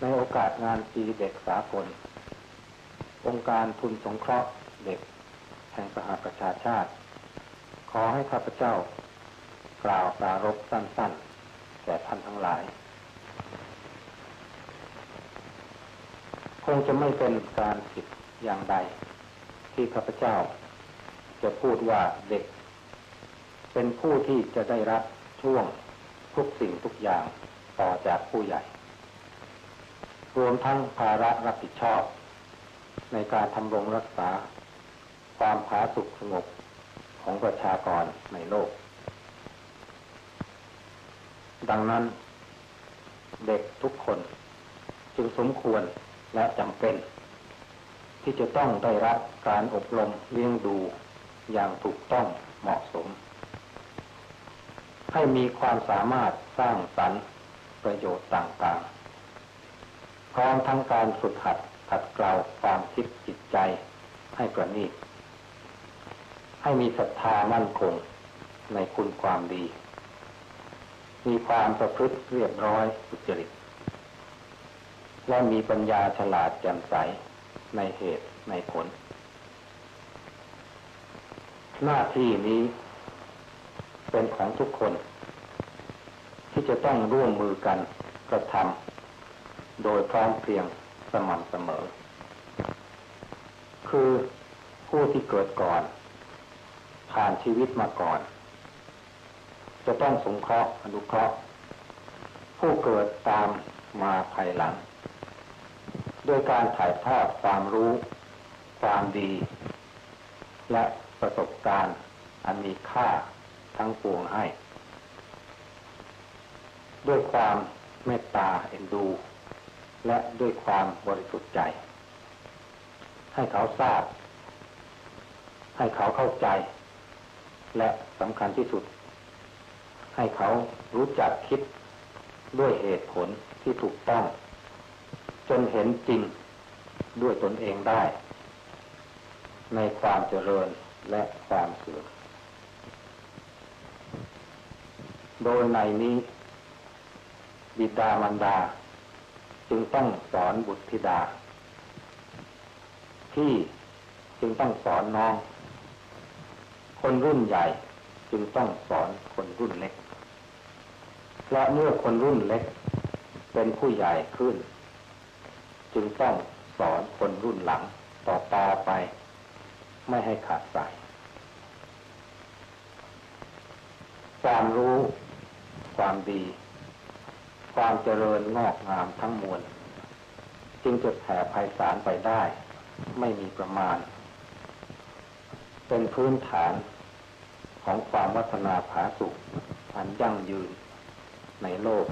ในโอกาสงานปีเด็กสากล องค์การทุนสงเคราะห์เด็ก แห่งสหประชาชาติ ขอให้ข้าพเจ้ากล่าวปรารภสั้นๆ แก่ท่านทั้งหลาย คงจะไม่เป็นการผิดอย่างใด ที่ข้าพเจ้า จะพูดว่าเด็ก เป็นผู้ที่จะได้รับช่วงทุกสิ่งทุกอย่างต่อจากผู้ใหญ่ รวมทั้งภาระรับผิดชอบ ในการทำรงรักษา ความผาสุกสงบของประชากรในโลก ดังนั้น เด็กทุกคนจึงสมควรและจำเป็น ที่จะต้องได้รับการอบรมเลี้ยงดูอย่างถูกต้องเหมาะสม ให้มีความสามารถสร้างสรรค์ประโยชน์ต่างๆ ร้อมทั้งการฝึกหัดขัดเกลาความคิดจิตใจให้ประณีตให้มีศรัทธามั่นคงในคุณความดี มีความประพฤติเรียบร้อยสุจริต และมีปัญญาฉลาดแจ่มใสในเหตุในผล หน้าที่นี้เป็นของทุกคน ที่จะต้องร่วมมือกันกระทำ โดยพร้อมเพรียงสม่ำเสมอ คือผู้ที่เกิดก่อน ผ่านชีวิตมาก่อน จะต้องสงเคราะห์อนุเคราะห์ ผู้เกิดตามมาภายหลังด้วยการถ่ายทอดความรู้ ความดี และประสบการณ์อันมีค่าทั้งปวงให้ ด้วยความเมตตาเอ็นดู และด้วยความบริสุทธิ์ใจ ให้เขาทราบ ให้เขาเข้าใจ และสำคัญที่สุด ให้เขารู้จักคิดด้วยเหตุผลที่ถูกต้อง จนเห็นจริงด้วยตนเองได้ ในความเจริญและความเสื่อมโดยในนี้ บิดามารดา จึงต้องสอนบุตรธิดา ที่จึงต้องสอนน้อง คนรุ่นใหญ่จึงต้องสอนคนรุ่นเล็กและเมื่อคนรุ่นเล็ก เป็นผู้ใหญ่ขึ้น จึงต้องสอนคนรุ่นหลังต่อตาไป ไม่ให้ขาดสายความรู้ความดี ความเจริญงอกงามทั้งมวล จึงจะแผ่ไพศาลไปได้ ไม่มีประมาณ เป็นพื้นฐานของความวัฒนาผาสุขอันยั่งยืนในโลก